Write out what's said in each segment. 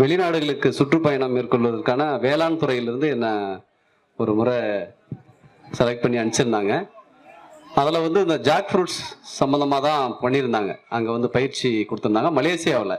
வெளிநாடுகளுக்கு சுற்றுப்பயணம் மேற்கொள்வதற்கான வேளாண் துறையிலிருந்து என்ன ஒரு முறை செலக்ட் பண்ணி அனுப்பிச்சிருந்தாங்க. அதில் வந்து இந்த ஜாக் ஃப்ரூட்ஸ் சம்மந்தமாக தான் பண்ணியிருந்தாங்க. அங்கே வந்து பயிற்சி கொடுத்துருந்தாங்க. மலேசியாவில்.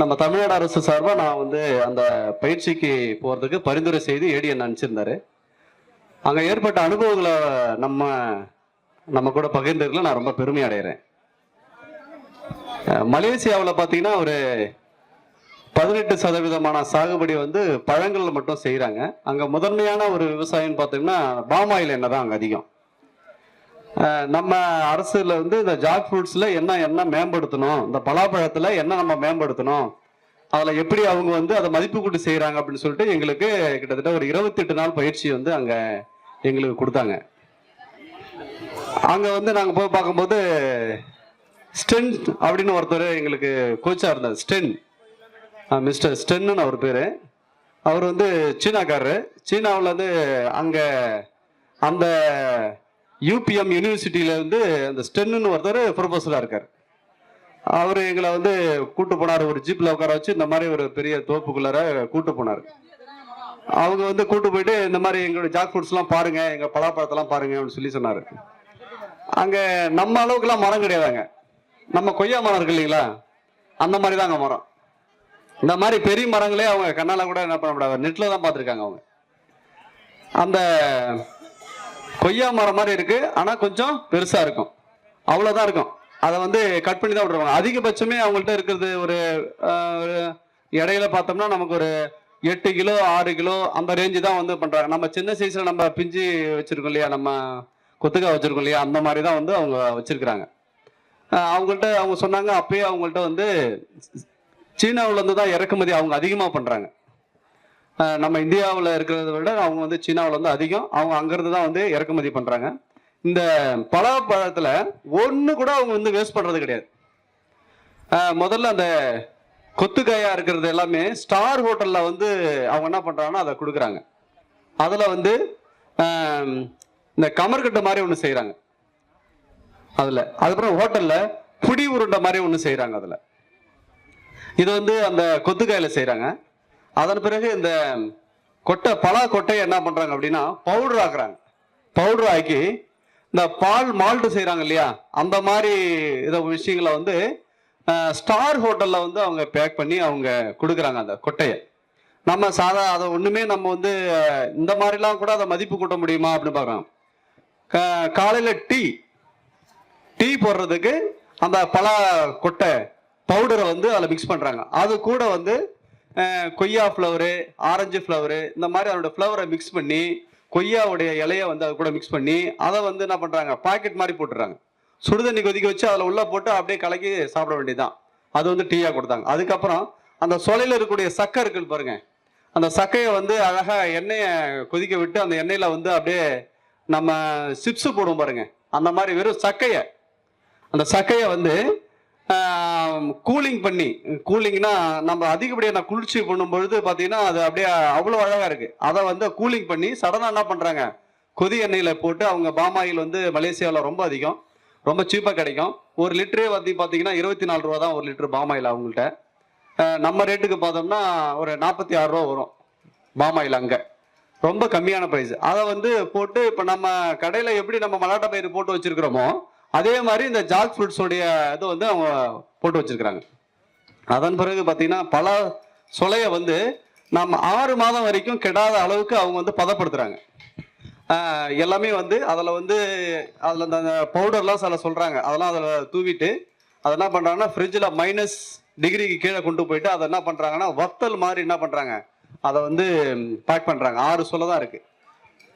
நம்ம தமிழ்நாடு அரசு சார்பாக நான் வந்து அந்த பயிற்சிக்கு போகிறதுக்கு பரிந்துரை செய்து ஏடிஎன் அனுப்பிச்சிருந்தாரு. அங்கே ஏற்பட்ட அனுபவங்களை நம்ம நம்ம கூட பகிர்ந்ததில் நான் ரொம்ப பெருமை அடைகிறேன் மலேசியாவில் பார்த்தீங்கன்னா ஒரு பதினெட்டு சதவீதமான சாகுபடி வந்து பழங்கள் மட்டும் செய்கிறாங்க அங்கே முதன்மையான ஒரு விவசாயம்னு பார்த்தீங்கன்னா ஆயில் எண்ணெய் தான் அங்கே அதிகம். நம்ம அரசுல வந்து இந்த ஜாக் ஃப்ரூட்ஸில் என்ன என்ன மேம்படுத்தணும் இந்த பலாப்பழத்தில் என்ன நம்ம மேம்படுத்தணும் அதில் எப்படி அவங்க வந்து அதை மதிப்பு கூட்டி செய்கிறாங்க அப்படின்னு சொல்லிட்டு எங்களுக்கு கிட்டத்தட்ட ஒரு இருபத்தெட்டு நாள் பயிற்சி வந்து அங்கே எங்களுக்கு கொடுத்தாங்க. அங்கே வந்து நாங்கள் போய் பார்க்கும்போது ஸ்டென் அப்படின்னு ஒருத்தர் எங்களுக்கு கோச்சா இருந்தார் ஸ்டென். மிஸ்டர் ஸ்டென்னு அவர் பேர். அவர் வந்து சீனாக்காரரு. சீனாவில் வந்து அங்கே அந்த யூபிஎம் யூனிவர்சிட்டியில் வந்து அந்த ஸ்டென்னு ஒருத்தர் ப்ரொஃபஸராக இருக்கார். அவர் எங்களை வந்து கூட்டு போனார். ஒரு ஜீப்பில் உட்கார வச்சு இந்த மாதிரி ஒரு பெரிய தோப்புக்குள்ளார கூட்டு போனார். அவங்க வந்து கூட்டு போயிட்டு இந்த மாதிரி எங்களோட ஜாக் ஃப்ரூட்ஸ்லாம் பாருங்கள் எங்கள் பலாப்பழத்தெல்லாம் பாருங்க அப்படின்னு சொல்லி சொன்னார். அங்கே நம்ம அளவுக்குலாம் மரம் கிடையாதாங்க. நம்ம கொய்யா மரம் இருக்கு இல்லைங்களா? அந்த மாதிரி தாங்க மரம். இந்த மாதிரி பெரிய மரங்களே அவங்க கண்ணால கூட என்ன பண்ண முடியாது. நெட்டில் தான் பார்த்துருக்காங்க அவங்க. அந்த கொய்யா மரம் மாதிரி இருக்கு. ஆனா கொஞ்சம் பெருசா இருக்கும். அவ்வளவுதான் இருக்கும். அதை வந்து கட் பண்ணி தான் விட்டுருவாங்க. அதிகபட்சமே அவங்கள்ட்ட இருக்கிறது ஒரு இடையில பார்த்தோம்னா நமக்கு ஒரு எட்டு கிலோ ஆறு கிலோ அந்த ரேஞ்சு தான் வந்து பண்றாங்க. நம்ம சின்ன சைஸ்ல நம்ம பிஞ்சு வச்சிருக்கோம் இல்லையா? நம்ம கொத்துக்காய் வச்சிருக்கோம் இல்லையா? அந்த மாதிரி தான் வந்து அவங்க வச்சிருக்கிறாங்க. அவங்கள்ட்ட அவங்க சொன்னாங்க. அப்பயே அவங்கள்ட்ட வந்து சீனாவுல இருந்து தான் இறக்குமதி அவங்க அதிகமாக பண்ணுறாங்க நம்ம இந்தியாவில் இருக்கிறத விட அவங்க வந்து சீனாவில் வந்து அதிகம் அவங்க அங்கேருந்து தான் வந்து இறக்குமதி பண்ணுறாங்க இந்த பலாப்பழத்தில் ஒன்று கூட அவங்க வந்து வேஸ்ட் பண்ணுறது கிடையாது. முதல்ல அந்த கொத்துக்காயாக இருக்கிறது எல்லாமே ஸ்டார் ஹோட்டலில் வந்து அவங்க என்ன பண்ணுறாங்கன்னா அதை கொடுக்குறாங்க. அதில் வந்து இந்த கமர்கட்டை மாதிரி ஒன்று செய்கிறாங்க அதில் அதுக்கப்புறம் ஹோட்டலில் புடி உருண்டை மாதிரி ஒன்று செய்கிறாங்க அதில். இது வந்து அந்த கொத்துக்காயில செய்கிறாங்க அதன் பிறகு இந்த கொட்டை பலா கொட்டையை என்ன பண்றாங்க அப்படின்னா பவுடர் ஆக்குறாங்க. பவுடர் ஆக்கி இந்த பால் மால்ட்டு செய்கிறாங்க இல்லையா அந்த மாதிரி இதை விஷயங்களை வந்து ஸ்டார் ஹோட்டலில் வந்து அவங்க பேக் பண்ணி அவங்க கொடுக்குறாங்க அந்த கொட்டையை. நம்ம சாதா அதை ஒன்றுமே நம்ம வந்து இந்த மாதிரிலாம் கூட அதை மதிப்பு கூட்ட முடியுமா அப்படின்னு பார்க்குறோம் காலையில் டீ டீ போடுறதுக்கு அந்த பலா கொட்டை பவுடரை வந்து அதில் மிக்ஸ் பண்ணுறாங்க அது கூட வந்து கொய்யா ஃப்ளவரு ஆரஞ்சு ஃப்ளவரு இந்த மாதிரி அதோட ஃப்ளவரை மிக்ஸ் பண்ணி கொய்யாவுடைய இலையை வந்து அது கூட மிக்ஸ் பண்ணி அதை வந்து என்ன பண்ணுறாங்க பாக்கெட் மாதிரி போட்டுறாங்க சுடுதண்ணி கொதிக்க வச்சு அதில் உள்ளே போட்டு அப்படியே கலக்கி சாப்பிட வேண்டியதுதான். அது வந்து டீயாக கொடுத்தாங்க. அதுக்கப்புறம் அந்த சொலையில் இருக்கக்கூடிய சக்கை இருக்குது பாருங்க. அந்த சக்கையை வந்து அழகாக எண்ணெயை கொதிக்க விட்டு அந்த எண்ணெயில் வந்து அப்படியே நம்ம சிப்ஸு போடுவோம் பாருங்க. அந்த மாதிரி வெறும் சக்கையை. அந்த சக்கையை வந்து கூலிங் பண்ணி. கூலிங்னா நம்ம அதிகப்படியான குளிர்ச்சி பண்ணும் பொழுது பார்த்தீங்கன்னா அது அப்படியே அவ்வளோ அழகாக இருக்குது அதை வந்து கூலிங் பண்ணி சடனாக என்ன பண்ணுறாங்க கொதி எண்ணெயில் போட்டு அவங்க பாமாயில் வந்து மலேசியாவில் ரொம்ப அதிகம். ரொம்ப சீப்பாக கிடைக்கும். ஒரு லிட்டரே வந்து பார்த்தீங்கன்னா இருபத்தி நாலு ரூபா தான் ஒரு லிட்டர் பாமாயில் அவங்கள்ட்ட. நம்ம ரேட்டுக்கு பார்த்தோம்னா ஒரு நாற்பத்தி ஆறு ரூபா வரும் பாமாயில் அங்கே. ரொம்ப கம்மியான ப்ரைஸ் அதை வந்து போட்டு இப்போ நம்ம கடையில் எப்படி நம்ம மலாட்டா பயிர் போட்டு வச்சிருக்கிறோமோ அதே மாதிரி இந்த ஜாக் ஃப்ரூட்ஸோடைய இது வந்து அவங்க போட்டு வச்சிருக்கிறாங்க. அதன் பிறகு பார்த்தீங்கன்னா பல சொலையை வந்து நம்ம ஆறு மாதம் வரைக்கும் கெடாத அளவுக்கு அவங்க வந்து பதப்படுத்துறாங்க. எல்லாமே வந்து அதில் வந்து அதில் அந்த பவுடர்லாம் சில சொல்கிறாங்க அதெல்லாம் அதில் தூவிட்டு அதை என்ன பண்ணுறாங்கன்னா ஃப்ரிட்ஜில் மைனஸ் டிகிரிக்கு கீழே கொண்டு போயிட்டு அதை என்ன பண்ணுறாங்கன்னா வத்தல் மாதிரி என்ன பண்ணுறாங்க அதை வந்து பேக் பண்ணுறாங்க ஆறு சொல்ல தான் இருக்குது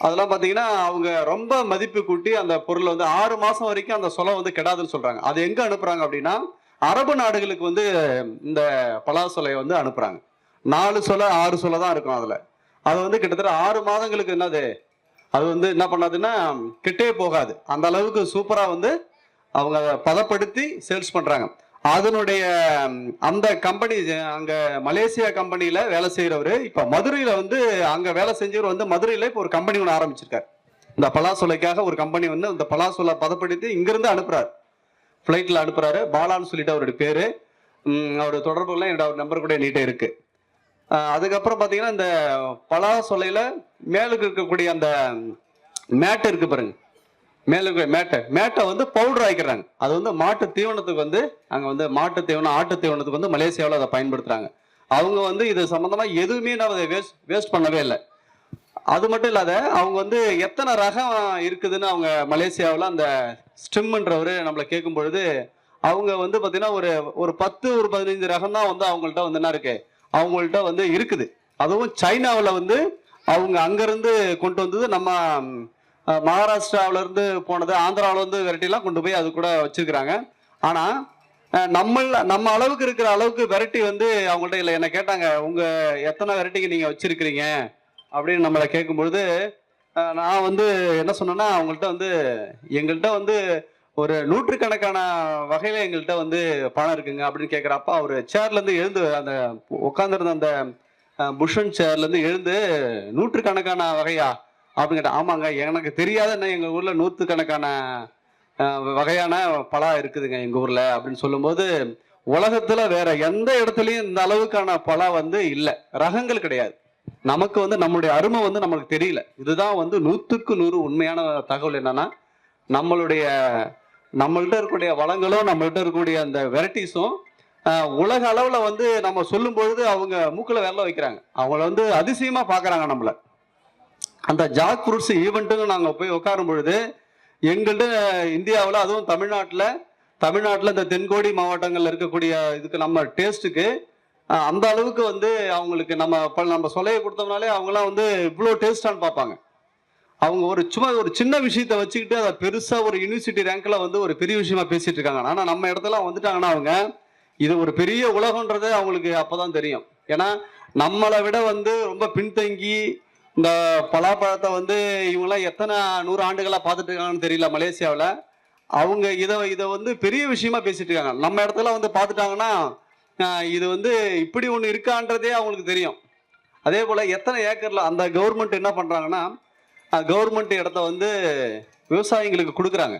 அதெல்லாம் பார்த்தீங்கன்னா அவங்க ரொம்ப மதிப்பு கூட்டி அந்த பொருளை வந்து ஆறு மாதம் வரைக்கும் அந்த சொலை வந்து கெடாதுன்னு சொல்கிறாங்க அது எங்கே அனுப்புகிறாங்க அப்படின்னா அரபு நாடுகளுக்கு வந்து இந்த பலா சொலையை வந்து அனுப்புகிறாங்க நாலு சொலை ஆறு சொலை தான் இருக்கும் அதில். அது வந்து கிட்டத்தட்ட ஆறு மாதங்களுக்கு என்னது? அது வந்து என்ன பண்ணாதுன்னா கிட்டே போகாது. அந்த அளவுக்கு சூப்பராக வந்து அவங்க அதை பதப்படுத்தி சேல்ஸ் பண்ணுறாங்க அதனுடைய அந்த கம்பெனி அங்கே மலேசியா கம்பெனியில் வேலை செய்கிறவர் இப்போ மதுரையில் வந்து அங்கே வேலை செஞ்சவர் வந்து மதுரையில் இப்போ ஒரு கம்பெனி ஒன்று ஆரம்பிச்சிருக்காரு. இந்த பலாசொலைக்காக ஒரு கம்பெனி வந்து இந்த பலாசொலை பதப்படுத்தி இங்கிருந்து அனுப்புறாரு. ஃப்ளைட்டில் அனுப்புறாரு. பாலான்னு சொல்லிட்டு அவருடைய பேர். அவர் தொடர்புலாம் என்னோட நம்பர் கூட நீட்டே இருக்கு. அதுக்கப்புறம் பார்த்தீங்கன்னா இந்த பலாசொலையில மேலுக்கு இருக்கக்கூடிய அந்த மேட் இருக்கு பாருங்க. மேல மேட்டை. மேட்டை வந்து பவுடர் ஆக்கிடுறாங்க அது வந்து மாட்டு தீவனத்துக்கு வந்து அங்கே வந்து மாட்டு தீவனம் ஆட்டு தீவனத்துக்கு வந்து மலேசியாவில் அதை பயன்படுத்துறாங்க. அவங்க வந்து இது சம்மந்தமாக எதுவுமே நான் அதை வேஸ்ட் வேஸ்ட் பண்ணவே இல்லை. அது மட்டும் இல்லாத அவங்க வந்து எத்தனை ரகம் இருக்குதுன்னு அவங்க மலேசியாவில் அந்த ஸ்டிம்ன்றவர் நம்மளை கேட்கும் பொழுது அவங்க வந்து பார்த்தீங்கன்னா ஒரு ஒரு பத்து ஒரு பதினஞ்சு ரகம் தான் வந்து அவங்கள்ட்ட வந்து என்ன இருக்கு? அவங்கள்ட்ட வந்து இருக்குது. அதுவும் சைனாவில் வந்து அவங்க அங்கேருந்து கொண்டு வந்தது நம்ம அஹ், போனது ஆந்திராவிலேருந்து வெரைட்டிலாம் கொண்டு போய் அது கூட வச்சுருக்கிறாங்க. ஆனால் நம்ம நம்ம அளவுக்கு இருக்கிற அளவுக்கு வெரைட்டி வந்து அவங்கள்ட்ட இல்லை. என்ன கேட்டாங்க உங்கள் எத்தனை வெரைட்டிக்கு நீங்கள் வச்சுருக்கிறீங்க? அப்படின்னு நம்மளை கேட்கும்பொழுது நான் வந்து என்ன சொன்னேன்னா அவங்கள்ட்ட வந்து எங்கள்கிட்ட வந்து ஒரு நூற்றுக்கணக்கான வகையில் எங்கள்கிட்ட வந்து பணம் இருக்குங்க. அப்படின்னு கேட்குறப்ப அவர் சேர்லேருந்து எழுந்து அந்த உட்காந்துருந்த அந்த புஷன் சேர்லேருந்து எழுந்து நூற்றுக்கணக்கான வகையா? அப்படின்னு கேட்டேன் ஆமாங்க எனக்கு தெரியாத என்ன ஊரில் ஊர்ல நூற்றுக்கணக்கான வகையான பலா இருக்குதுங்க எங்கள் ஊரில் அப்படின்னு சொல்லும்போது உலகத்துல வேற எந்த இடத்துலயும் இந்த அளவுக்கான பலா வந்து இல்லை. ரகங்கள் கிடையாது. நமக்கு வந்து நம்மளுடைய அருமை வந்து நமக்கு தெரியல. இதுதான் வந்து நூற்றுக்கு நூறு உண்மையான தகவல் என்னன்னா நம்மளுடைய நம்மள்கிட்ட இருக்கக்கூடிய வளங்களும் நம்மள்கிட்ட இருக்கக்கூடிய அந்த வெரைட்டிஸும் உலக அளவில் வந்து நம்ம சொல்லும் பொழுது அவங்க மூக்கில் வெள்ள வைக்கிறாங்க. அவங்கள வந்து அதிசயமாக பார்க்குறாங்க நம்மளை. அந்த ஜாக் ஃப்ரூட்ஸ் ஈவெண்ட்டுன்னு நாங்கள் போய் உட்காரும் பொழுது எங்கள்கிட்ட இந்தியாவில் அதுவும் தமிழ்நாட்டில் தமிழ்நாட்டில் இந்த தென்கோடி மாவட்டங்களில் இருக்கக்கூடிய இதுக்கு நம்ம டேஸ்ட்டுக்கு அந்த அளவுக்கு வந்து அவங்களுக்கு நம்ம இப்போ நம்ம சொலையை கொடுத்தோம்னாலே அவங்களாம் வந்து இவ்வளோ டேஸ்டான்னு பார்ப்பாங்க. அவங்க ஒரு சும்மா ஒரு சின்ன விஷயத்த வச்சுக்கிட்டு அதை பெருசாக ஒரு யூனிவர்சிட்டி ரேங்க்ல வந்து ஒரு பெரிய விஷயமா பேசிட்டு இருக்காங்க. ஆனால் நம்ம இடத்துல வந்துட்டாங்கன்னா அவங்க இது ஒரு பெரிய உலகன்றதே அவங்களுக்கு அப்பதான் தெரியும். ஏன்னா நம்மளை விட வந்து ரொம்ப பின்தங்கி இந்த பலாப்பழத்தை வந்து இவங்களாம் எத்தனை நூறு ஆண்டுகளாக பார்த்துட்டு இருக்காங்கன்னு தெரியல மலேசியாவில். அவங்க இதை இதை வந்து பெரிய விஷயமா பேசிட்டு இருக்காங்க. நம்ம இடத்துல வந்து பார்த்துட்டாங்கன்னா இது வந்து இப்படி ஒன்று இருக்கான்றதே அவங்களுக்கு தெரியும். அதே போல் எத்தனை ஏக்கரில் அந்த கவர்மெண்ட் என்ன பண்ணுறாங்கன்னா கவர்மெண்ட் இடத்த வந்து விவசாயிங்களுக்கு கொடுக்குறாங்க.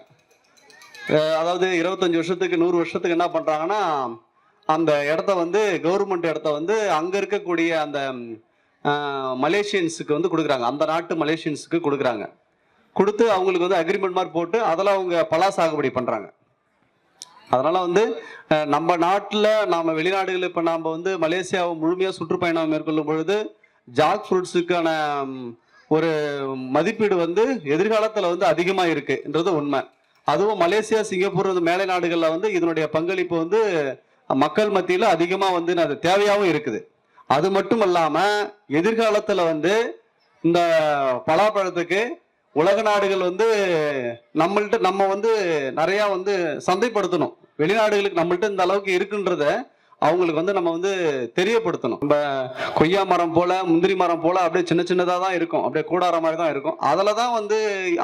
அதாவது இருபத்தஞ்சி வருஷத்துக்கு நூறு வருஷத்துக்கு என்ன பண்ணுறாங்கன்னா அந்த இடத்த வந்து கவர்மெண்ட் இடத்த வந்து அங்கே இருக்கக்கூடிய அந்த மலேசியன்ஸுக்கு வந்து கொடுக்குறாங்க. அந்த நாட்டு மலேசியன்ஸுக்கு கொடுக்குறாங்க. கொடுத்து அவங்களுக்கு வந்து அக்ரிமெண்ட் மாதிரி போட்டு அதில் அவங்க பலா சாகுபடி பண்ணுறாங்க அதனால் வந்து நம்ம நாட்டில் நாம் வெளிநாடுகள் இப்போ நாம் வந்து மலேசியாவை முழுமையாக சுற்றுப்பயணம் மேற்கொள்ளும் பொழுது ஜாக் ஃப்ரூட்ஸுக்கான ஒரு மதிப்பீடு வந்து எதிர்காலத்தில் வந்து அதிகமாக இருக்குன்றது உண்மை. அதுவும் மலேசியா சிங்கப்பூர் வந்து மேலை நாடுகளில் வந்து இதனுடைய பங்களிப்பு வந்து மக்கள் மத்தியில் அதிகமாக வந்து அது தேவையாகவும் இருக்குது. அது மட்டும் இல்லாமல் எதிர்காலத்தில் வந்து இந்த பலாப்பழத்துக்கு உலக நாடுகள் வந்து நம்மள்ட்ட நம்ம வந்து நிறைய வந்து சந்தைப்படுத்தணும். வெளிநாடுகளுக்கு நம்மள்ட்ட இந்த அளவுக்கு இருக்குன்றத அவங்களுக்கு வந்து நம்ம வந்து தெரியப்படுத்தணும். நம்ம கொய்யா மரம் போல முந்திரி மரம் போல அப்படியே சின்ன சின்னதாக தான் இருக்கும். அப்படியே கூடார மாதிரி தான் இருக்கும். அதில் தான் வந்து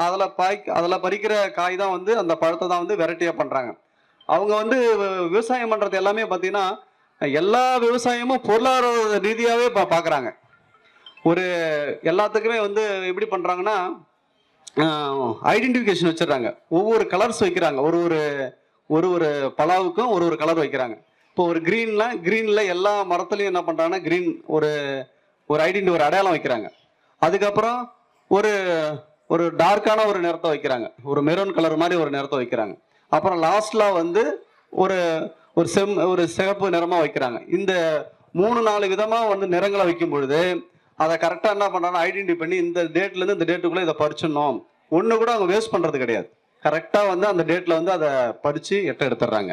அதில் பாய் அதில் பறிக்கிற காய் தான் வந்து அந்த பழத்தை தான் வந்து வெரைட்டியாக பண்ணுறாங்க அவங்க வந்து விவசாயம் பண்ணுறது எல்லாமே பார்த்தீங்கன்னா எல்லா விவசாயமும் பொருளாதார ரீதியாகவே பா பார்க்குறாங்க ஒரு எல்லாத்துக்குமே வந்து எப்படி பண்ணுறாங்கன்னா ஐடென்டிஃபிகேஷன் வச்சிடுறாங்க. ஒவ்வொரு கலர்ஸ் வைக்கிறாங்க. ஒரு ஒரு ஒரு ஒரு பலாவுக்கும் ஒரு ஒரு கலர் வைக்கிறாங்க. இப்போ ஒரு க்ரீன்ல க்ரீனில் எல்லா மரத்துலையும் என்ன பண்ணுறாங்கன்னா க்ரீன் ஒரு ஒரு ஐடென்டி ஒரு அடையாளம் வைக்கிறாங்க. அதுக்கப்புறம் ஒரு ஒரு டார்க்கான ஒரு நிறத்தை வைக்கிறாங்க. ஒரு மெரூன் கலர் மாதிரி ஒரு நிறத்தை வைக்கிறாங்க. அப்புறம் லாஸ்ட்ல வந்து ஒரு ஒரு செம் ஒரு சிகப்பு நிறமாக வைக்கிறாங்க. இந்த மூணு நாலு விதமாக வந்து நிறங்களை வைக்கும் பொழுது அதை கரெக்டாக என்ன பண்ணுறாங்கன்னா ஐடென்டி பண்ணி இந்த டேட்லேருந்து இந்த டேட்டுக்குள்ளே இதை பறிச்சிடணும். ஒன்று கூட அவங்க வேஸ்ட் பண்ணுறது கிடையாது. கரெக்டாக வந்து அந்த டேட்டில் வந்து அதை பறித்து எட்ட எடுத்துடுறாங்க.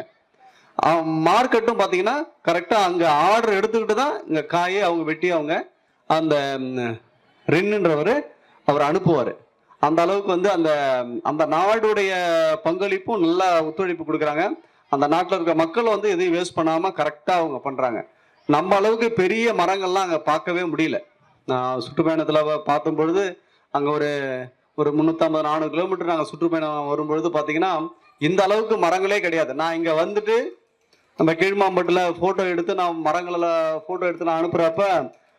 மார்க்கெட்டும் பார்த்தீங்கன்னா கரெக்டாக அங்கே ஆர்டர் எடுத்துக்கிட்டு தான் இங்கே காயை அவங்க வெட்டி அவங்க அந்த ரின்னுன்றவர் அவர் அனுப்புவார். அந்த அளவுக்கு வந்து அந்த அந்த நாடுடைய பங்களிப்பும் நல்லா ஒத்துழைப்பு கொடுக்குறாங்க. அந்த நாட்டில் இருக்க மக்கள் வந்து எதையும் வேஸ்ட் பண்ணாமல் கரெக்டாக அவங்க பண்ணுறாங்க நம்ம அளவுக்கு பெரிய மரங்கள்லாம் அங்கே பார்க்கவே முடியல. நான் சுற்றுப்பயணத்தில் பார்த்தும் பொழுது அங்கே ஒரு ஒரு முந்நூற்றம்பது நானூறு கிலோமீட்டர் நாங்கள் சுற்றுப்பயணம் வரும்பொழுது பார்த்தீங்கன்னா இந்த அளவுக்கு மரங்களே கிடையாது. நான் இங்கே வந்துட்டு நம்ம கீழ்மாம்பட்டில் ஃபோட்டோ எடுத்து நான் மரங்களில் ஃபோட்டோ எடுத்து நான் அனுப்புகிறப்ப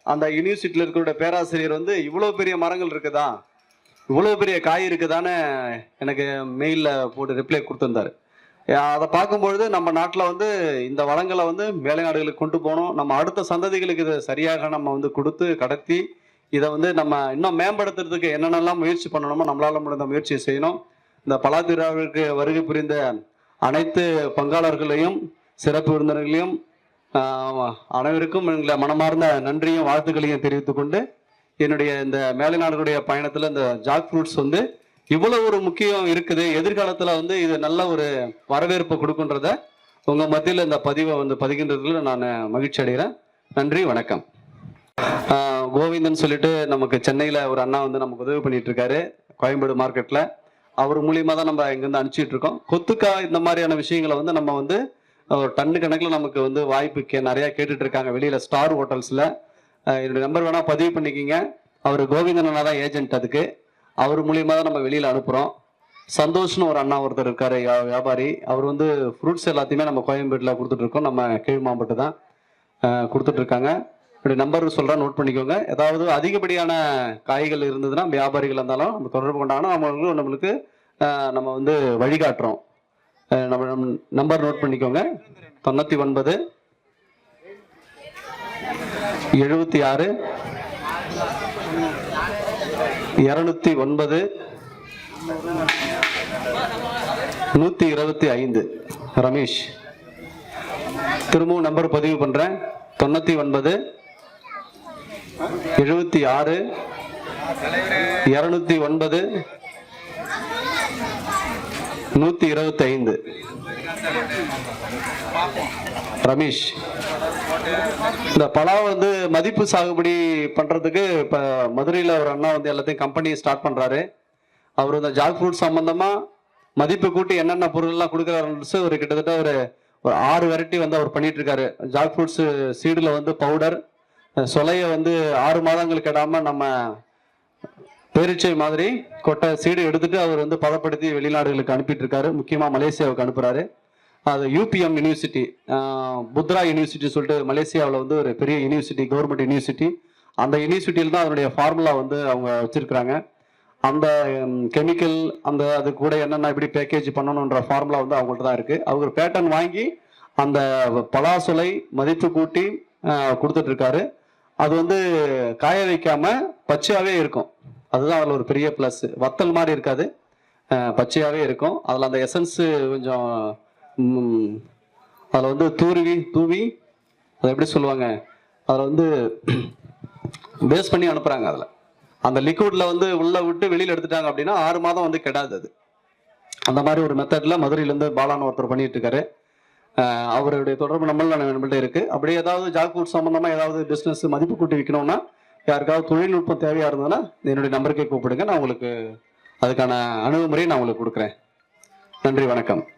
அந்த யூனிவர்சிட்டியில் இருக்கிற பேராசிரியர் வந்து இவ்வளோ பெரிய மரங்கள் இருக்குதா? இவ்வளோ பெரிய காய் இருக்குதான்னு எனக்கு மெயிலில் போட்டு ரிப்ளை கொடுத்துருந்தாரு. அதை பார்க்கும்பொழுது நம்ம நாட்டில் வந்து இந்த வளங்களை வந்து வெளிநாடுகளுக்கு கொண்டு போகணும். நம்ம அடுத்த சந்ததிகளுக்கு இதை சரியாக நம்ம வந்து கொடுத்து கடத்தி இதை வந்து நம்ம இன்னும் மேம்படுத்துறதுக்கு என்னென்னலாம் முயற்சி பண்ணணுமோ நம்மளால முடிந்த முயற்சியை செய்யணும். இந்த பலாத்திராவிற்கு வருகை புரிந்த அனைத்து பங்காளர்களையும் சிறப்பு விருந்தினர்களையும் அனைவருக்கும் எங்களை மனமார்ந்த நன்றியும் வாழ்த்துக்களையும் தெரிவித்துக்கொண்டு என்னுடைய இந்த மேலை நாடுகளுடைய பயணத்தில் இந்த ஜாக் ஃப்ரூட்ஸ் வந்து இவ்வளவு ஒரு முக்கியம் இருக்குது. எதிர்காலத்தில் வந்து இது நல்ல ஒரு வரவேற்பு கொடுக்குன்றத உங்க மத்தியில் இந்த பதிவை வந்து பதிகின்றதுல நான் மகிழ்ச்சி அடைகிறேன். நன்றி வணக்கம். கோவிந்தன் சொல்லிட்டு நமக்கு சென்னையில் ஒரு அண்ணா வந்து நமக்கு உதவி பண்ணிட்டு இருக்காரு. கோயம்பேடு மார்க்கெட்டில் அவர் மூலியமா தான் நம்ம இங்கேருந்து அனுப்பிச்சிட்டு இருக்கோம். கொத்துக்கா இந்த மாதிரியான விஷயங்களை வந்து நம்ம வந்து ஒரு டன்னு கணக்கில் நமக்கு வந்து வாய்ப்பு கே நிறையா கேட்டுட்டு இருக்காங்க. வெளியில் ஸ்டார் ஹோட்டல்ஸில். என்னுடைய நம்பர் வேணால் பதிவு பண்ணிக்கிங்க. அவர் கோவிந்தன் அண்ணா தான் ஏஜென்ட் அதுக்கு. அவர் மூலியமாக தான் நம்ம வெளியில் அனுப்புகிறோம் சந்தோஷ்னு ஒரு அண்ணா ஒருத்தர் இருக்காரு வியாபாரி. அவர் வந்து ஃப்ரூட்ஸ் எல்லாத்தையுமே நம்ம கோயம்பேட்டில் கொடுத்துட்ருக்கோம் நம்ம கீழ் மாவட்டம் தான் கொடுத்துட்ருக்காங்க இப்படி என்னுடைய நம்பர் சொல்கிறேன் நோட் பண்ணிக்கோங்க. ஏதாவது அதிகப்படியான காய்கள் இருந்ததுன்னா வியாபாரிகள் இருந்தாலும் நம்ம தொடர்பு கொண்டாங்கன்னா அவங்களுக்கு நம்மளுக்கு நம்ம வந்து வழிகாட்டுறோம். நம்ம நம்ம நம்பர் நோட் பண்ணிக்கோங்க. தொண்ணூற்றி ஒன்பது எழுபத்தி ஆறு இரநூத்தி ஒன்பது. நூற்றி இருபத்தி ஐந்து. ரமேஷ் திரும்பவும் நம்பர் பதிவு பண்ணுறேன் தொண்ணூற்றி ஒன்பது. எழுபத்தி ஆறு. இரநூத்தி ஒன்பது. நூற்றி இருபத்தி ஐந்து ரமேஷ் இந்த பலா வந்து மதிப்பு சாகுபடி பண்றதுக்கு இப்ப மதுரையில ஒரு அண்ணா வந்து எல்லாத்தையும் கம்பெனி ஸ்டார்ட் பண்றாரு. அவர் இந்த ஜாக் ஃப்ரூட் சம்பந்தமா மதிப்பு கூட்டி என்னென்ன பொருள்லாம் கொடுக்குறாருன்னு ஒரு கிட்டத்தட்ட ஒரு ஒரு ஆறு வெரைட்டி வந்து அவர் பண்ணிட்டு இருக்காரு ஜாக் ஃப்ரூட்ஸ் சீடுல வந்து பவுடர் சொலையை வந்து ஆறு மாதங்கள் இடாம நம்ம பேரிச்சை மாதிரி கொட்டை சீடு எடுத்துட்டு அவர் வந்து பதப்படுத்தி வெளிநாடுகளுக்கு அனுப்பிட்டு இருக்காரு முக்கியமா மலேசியாவுக்கு அனுப்புறாரு. அது யூபிஎம் யூனிவர்சிட்டி புத்ரா யூனிவர்சிட்டி சொல்லிட்டு மலேசியாவில் வந்து ஒரு பெரிய யூனிவர்சிட்டி கவர்மெண்ட் யூனிவர்சிட்டி அந்த யூனிவர்சிட்டியில் தான் அதனுடைய ஃபார்முலா வந்து அவங்க வச்சிருக்கிறாங்க. அந்த கெமிக்கல் அந்த அது கூட என்னென்ன எப்படி பேக்கேஜ் பண்ணணுன்ற ஃபார்முலா வந்து அவங்கள்ட்ட தான் இருக்கு. அவங்க ஒரு பேட்டர்ன் வாங்கி அந்த பலாசொலை மதிப்பு கூட்டி கொடுத்துட்ருக்காரு கொடுத்துட்டு இருக்காரு. அது வந்து காய வைக்காம பச்சையாகவே இருக்கும். அதுதான் அதில் ஒரு பெரிய ப்ளஸ் வத்தல் மாதிரி இருக்காது. பச்சையாகவே இருக்கும். அதில் அந்த எசன்ஸு கொஞ்சம் அதில் வந்து தூருவி தூவி அதை எப்படி சொல்லுவாங்க? அதில் வந்து பேஸ் பண்ணி அனுப்புகிறாங்க அதில். அந்த லிக்விடில் வந்து உள்ளே விட்டு வெளியில் எடுத்துட்டாங்க அப்படின்னா ஆறு மாதம் வந்து கெடாது அது. அந்த மாதிரி ஒரு மெத்தடில் மதுரையிலேருந்து பாலான்னு ஒருத்தர் பண்ணிட்டு இருக்காரு. அவருடைய தொடர்பு நம்மள நம்மள்கிட்ட இருக்குது அப்படி ஏதாவது ஜாக் ஃபுட் ஏதாவது பிஸ்னஸ் மதிப்பு கூட்டி விற்கணும்னா யாருக்காவது தொழில்நுட்பம் தேவையாக இருந்ததுன்னா என்னுடைய நம்பருக்கே கூப்பிடுங்க. நான் உங்களுக்கு அதுக்கான அணுகுமுறையை நான் உங்களுக்கு கொடுக்குறேன். நன்றி வணக்கம்.